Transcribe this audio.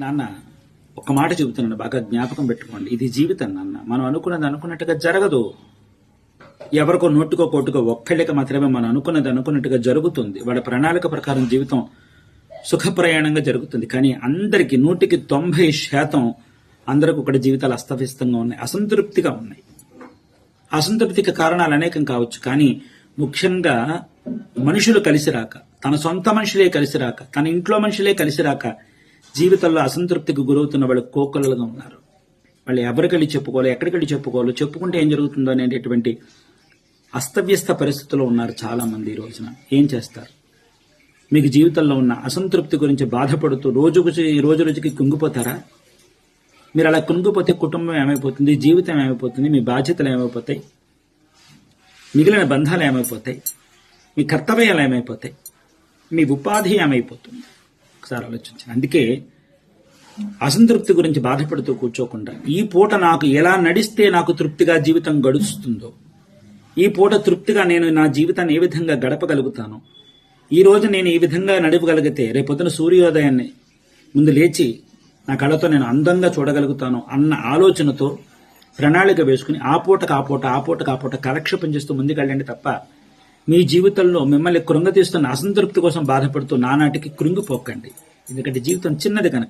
నాన్న ఒక మాట చెబుతున్నాను బాగా జ్ఞాపకం పెట్టుకోండి. ఇది జీవితం నాన్న. మనం అనుకున్నది అనుకున్నట్టుగా జరగదు. ఎవరికో నోటుకో కోటుకో ఒక్కళ్ళకి మాత్రమే మనం అనుకున్నది అనుకున్నట్టుగా జరుగుతుంది. వాళ్ళ ప్రణాళిక ప్రకారం జీవితం సుఖ ప్రయాణంగా జరుగుతుంది. కానీ అందరికి నూటికి తొంభై శాతం అందరికి ఒకటి జీవితాలు అస్తవ్యస్తంగా ఉన్నాయి. అసంతృప్తిగా ఉన్నాయి. అసంతృప్తికి కారణాలు అనేకం కావచ్చు కానీ ముఖ్యంగా మనుషులు కలిసి రాక తన సొంత మనుషులే కలిసి రాక తన ఇంట్లో మనుషులే కలిసి రాక జీవితంలో అసంతృప్తికి గురవుతున్న వాళ్ళు కోకొల్లలుగా ఉన్నారు. వాళ్ళు ఎవరికెళ్ళి చెప్పుకోవాలో ఎక్కడికెళ్ళి చెప్పుకోవాలో చెప్పుకుంటే ఏం జరుగుతుందో అనేటటువంటి అస్తవ్యస్త పరిస్థితుల్లో ఉన్నారు చాలామంది ఈ రోజున. ఏం చేస్తారు? మీకు జీవితంలో ఉన్న అసంతృప్తి గురించి బాధపడుతూ రోజుకు రోజు రోజుకి కుంగిపోతారా? మీరు అలా కుంగిపోతే కుటుంబం ఏమైపోతుంది? జీవితం ఏమైపోతుంది? మీ బాధ్యతలు ఏమైపోతాయి? మిగిలిన బంధాలు ఏమైపోతాయి? మీ కర్తవ్యాలు ఏమైపోతాయి? మీ ఉపాధి ఏమైపోతుంది? ఒకసారి ఆలోచించండి అందుకే అసంతృప్తి గురించి బాధపడుతూ కూర్చోకుండా ఈ పూట నాకు ఎలా నడిస్తే నాకు తృప్తిగా జీవితం గడుస్తుందో ఈ పూట తృప్తిగా నేను నా జీవితాన్ని ఏ విధంగా గడపగలుగుతాను ఈ రోజు నేను ఈ విధంగా నడపగలిగితే రేపొద్దున సూర్యోదయాన్ని ముందు లేచి నా కళతో నేను అందంగా చూడగలుగుతాను అన్న ఆలోచనతో ప్రణాళిక వేసుకుని ఆ పూటకు ఆ పూట ఆ పూటకు ఆ పూట కాలక్షేపం చేస్తూ ముందుకెళ్ళండి తప్ప మీ జీవితంలో మిమ్మల్ని కృంగతీస్తున్న అసంతృప్తి కోసం బాధపడుతూ నానాటికి కృంగిపోకండి. ఎందుకంటే జీవితం చిన్నది కనుక.